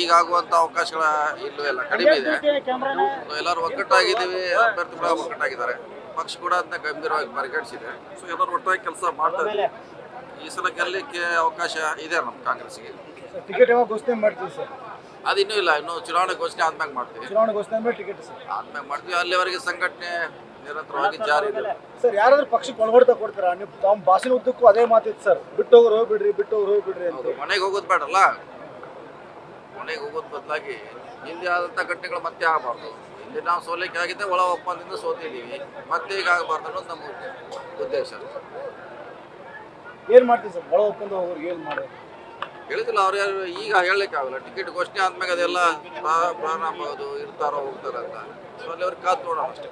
ಈಗ ಆಗುವಂತ ಅವಕಾಶಗಳ ಇಲ್ಲೂ ಇಲ್ಲ. ಕಡಿಮೆ ಇದೆ. ಸೊ ಎಲ್ಲರೂ ಒಗ್ಗಟ್ಟಾಗಿದ್ದೀವಿ. ಅಭ್ಯರ್ಥಿಗಳ ಒಗ್ಗಟ್ಟಾಗಿದ್ದಾರೆ. ಪಕ್ಷ ಕೂಡ ಅದನ್ನ ಗಂಭೀರವಾಗಿ ಪರಿಗಣಿಸಿದೆ. ಸೊ ಎಲ್ಲರೂ ಒಟ್ಟಾಗಿ ಕೆಲಸ ಮಾಡ್ತಾ ಇದ್ದೀವಿ ಈ ಸಲ ಗೆಲ್ಲಕ್ಕೆ ಅವಕಾಶ ಇದೆ ನಮ್ಮ ಕಾಂಗ್ರೆಸ್ಗೆ ಟಿಕೆಟ್ ಯಾವಾಗ ಘೋಷಣೆ ಮಾಡ್ತೀವಿ ಸರ್? ಅದು ಇನ್ನೂ ಇಲ್ಲ. ಇನ್ನು ಚುನಾವಣೆ ಘೋಷಣೆ ಆದ್ಮ್ಯಾಗ ಮಾಡ್ತೀವಿ. ಚುನಾವಣೆ ಘೋಷಣೆ ಆದ್ಮೇಲೆ ಟಿಕೆಟ್ ಸರ್. ಆದ್ಮ್ಯಾಗ ಮಾಡ್ತೀವಿ. ಅಲ್ಲಿವರೆಗೆ ಸಂಘಟನೆ ನಿರಂತರವಾಗಿ ಜಾರಿ ಇದೆ. ಸರ್ ಯಾರಾದ್ರೂ ಪಕ್ಷಕ್ಕೆ ಒಳಗೊಡ್ತಾ ಕೊಡ್ತಾರಾ? ನೀವು ತಾವು ಭಾಷಣ ಉದ್ದಕ್ಕೂ ಅದೇ ಮಾತಿತ್ತು ಸರ್. ಬಿಟ್ಟು ಹೋಗ್ರು ಹೋಗ್ಬಿಡ್ರಿ ಬಿಟ್ಟು ಹೋಗ್ರು ಹೋಗ್ಬಿಡ್ರಿ ಅಂತ. ಮನೆಗೆ ಹೋಗೋದು ಬೇಡಲ್ಲ. ಮನೆಗೆ ಹೋಗೋದು ಬದಲಾಗಿ ಹಿಂದೆ ಆದಂಥ ಘಟನೆಗಳು ಮತ್ತೆ ಆಗಬಾರ್ದು. ಇಲ್ಲಿ ನಾವು ಸೋಲಿಕೆ ಆಗಿದ್ದೆ ಒಳ ಒಪ್ಪಂದದಿಂದ ಸೋತಿದ್ದೀವಿ. ಮತ್ತೆ ಈಗ ಆಗಬಾರ್ದು ಅನ್ನೋದು ನಮ್ಮ ಉದ್ದೇಶ. ಏನು ಮಾಡ್ತೀವಿ ಸರ್? ಒಳ ಒಪ್ಪಂದ ಹೋಗೋರಿಗೆ ಏನು ಮಾಡೋದು ಹೇಳಿದಿಲ್ಲ ಅವ್ರು ಯಾರು ಈಗ ಹೇಳಲಿಕ್ಕೆ ಆಗಲ್ಲ. ಟಿಕೆಟ್ ಘೋಷಣೆ ಆದ್ಮೇಲೆ ಅದೆಲ್ಲ ಪ್ರಾ- ಪ್ರಾರಂಭ ಆಗೋದು ಇರ್ತಾರೋ ಹೋಗ್ತಾರೋ ಅಂತ. ಸೊ ಅಲ್ಲಿ ಅವ್ರಿಗೆ ಕಾದು ನೋಡೋಣ ಅಷ್ಟೇ.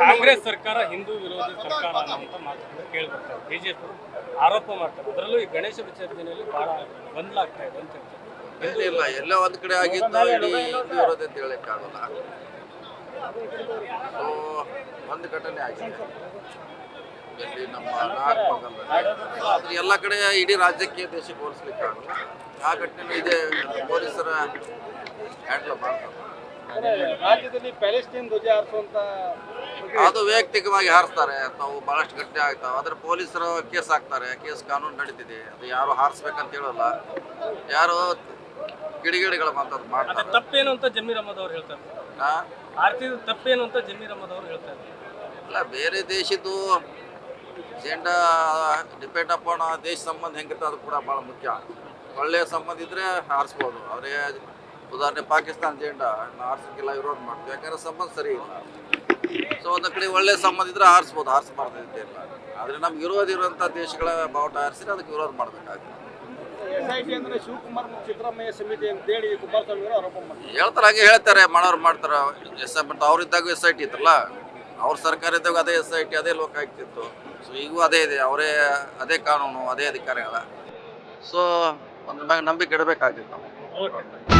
ಕಾಂಗ್ರೆಸ್ ಸರ್ಕಾರ ಹಿಂದೂ ವಿರೋಧಿ ಸರ್ಕಾರ ಅನ್ನುವಂಥ ಮಾತುಗಳು ಕೇಳ್ಬರ್ತಾರೆ. ಬಿಜೆಪಿ ಆರೋಪ ಮಾಡ್ತಾರೆ. ಅದರಲ್ಲೂ ಈ ಗಣೇಶ ವಿಸರ್ಜನೆಯಲ್ಲಿ ಬಹಳ ಗೊಂದಲ ಆಗ್ತಾ ಇದೆ ಅಂತ ಹೇಳ್ತಾರೆ. ಇಲ್ಲ ಇಲ್ಲ. ಎಲ್ಲ ಒಂದ್ ಕಡೆ ಆಗಿದ್ದು ಇಡೀ ಹಿಂದೂ ಅಂತ ಆಗಲ್ಲ. ಒಂದು ಘಟನೆ ಆಗಿದೆ. ಇಲ್ಲಿ ನಮ್ಮ ನಾಗಮಂಗಲದಲ್ಲಿ ಆದ್ರೆ ಎಲ್ಲ ಕಡೆ ಇಡೀ ರಾಜ್ಯಕ್ಕೆ ದೇಶಕ್ಕೆ ಹೋಲಿಸ್ಲಿಕ್ಕೆ ಆಗಲ್ಲ. ಆ ಘಟನೆ ಇದೆ ಪೊಲೀಸರ ಹ್ಯಾಂಡ್ಲ್ ಮಾಡ್ತಾರೆ. ರಾಜ್ಯದಲ್ಲಿ ಪ್ಯಾಲೆಸ್ಟೈನ್ ಧ್ವಜ ಹಾರಿಸುವಂತ ಅದು ವೈಯಕ್ತಿಕವಾಗಿ ಹಾರಿಸ್ತಾರೆ. ತಾವು ಬಹಳಷ್ಟು ಗಟ್ಟಿ ಆಗ್ತಾವೆ. ಆದ್ರೆ ಪೊಲೀಸರು ಕೇಸ್ ಹಾಕ್ತಾರೆ. ಕೇಸ್ ಕಾನೂನು ನಡೀತಿದೆ. ಅದು ಯಾರು ಹಾರಿಸ್ಬೇಕಂತ ಹೇಳಲ್ಲ. ಯಾರು ಗಿಡಿಗಿಡಿಗಳ ಮಾತಾಡ್ ಅದು ಮಾಡ್ತಾರೆ ತಪ್ಪೇನು ಅಂತ ಜಮೀರ್ ಅಹಮದ್ ಅವ್ರು ಹೇಳ್ತಾರೆ. ಆ? ಆರ್ತಿದ ತಪ್ಪೇನು ಅಂತ ಜಮೀರ್ ಅಹಮದ್ ಅವ್ರು ಹೇಳ್ತಾರೆ. ಇಲ್ಲ ಬೇರೆ ದೇಶದ್ದು ಜೆಂಡಾ ಡಿಪೆಂಡ್ ಅಪಾನ್ ದೇಶ ಸಂಬಂಧ ಹೆಂಗಿರ್ತದೆ ಅದು ಕೂಡ ಭಾಳ ಮುಖ್ಯ. ಒಳ್ಳೆಯ ಸಂಬಂಧ ಇದ್ರೆ ಹಾರಿಸ್ಬೋದು. ಆದರೆ ಉದಾಹರಣೆ ಪಾಕಿಸ್ತಾನ ಜೆಂಡಾ ನಾವು ಹಾರಿಸೋಕ್ಕೆಲ್ಲ ವಿರೋಧ ಮಾಡ್ತೀವಿ. ಯಾಕಂದ್ರೆ ಸಂಬಂಧ ಸರಿ ಇಲ್ಲ. ಸೊ ಒಂದು ಕಡೆ ಒಳ್ಳೆ ಸಂಬಂಧ ಇದ್ರೆ ಆರಿಸ್ಬೋದು ಆರಿಸಬಾರ್ದು ಇಲ್ಲ. ಆದರೆ ನಮ್ಗೆ ವಿರೋಧ ಇರುವಂಥ ದೇಶಗಳ ಬಾವುಟ ಆರಿಸಿದ್ರೆ ಅದಕ್ಕೆ ವಿರೋಧ ಮಾಡಬೇಕಾಗುತ್ತೆ. ಹೇಳ್ತಾರ ಹಾಗೆ ಹೇಳ್ತಾರೆ. ಮಾಡೋರು ಮಾಡ್ತಾರೆ. ಎಸ್ ಐ ಬಟ್ ಅವ್ರಿದ್ದಾಗ ಎಸ್ ಐ ಟಿ ಇತ್ತಲ್ಲ? ಅವ್ರ ಸರ್ಕಾರ ಇದ್ದಾಗ ಅದೇ ಎಸ್ ಐ ಟಿ ಅದೇ ಲೋಕಾಯುಕ್ತ ಸೊ ಈಗೂ ಅದೇ ಇದೆ. ಅವರೇ ಅದೇ ಕಾನೂನು ಅದೇ ಅಧಿಕಾರಿಗಳ. ಸೊ ಒಂದು ನಂಬಿಕೆ ಇಡಬೇಕಾಗಿತ್ತು ನಾವು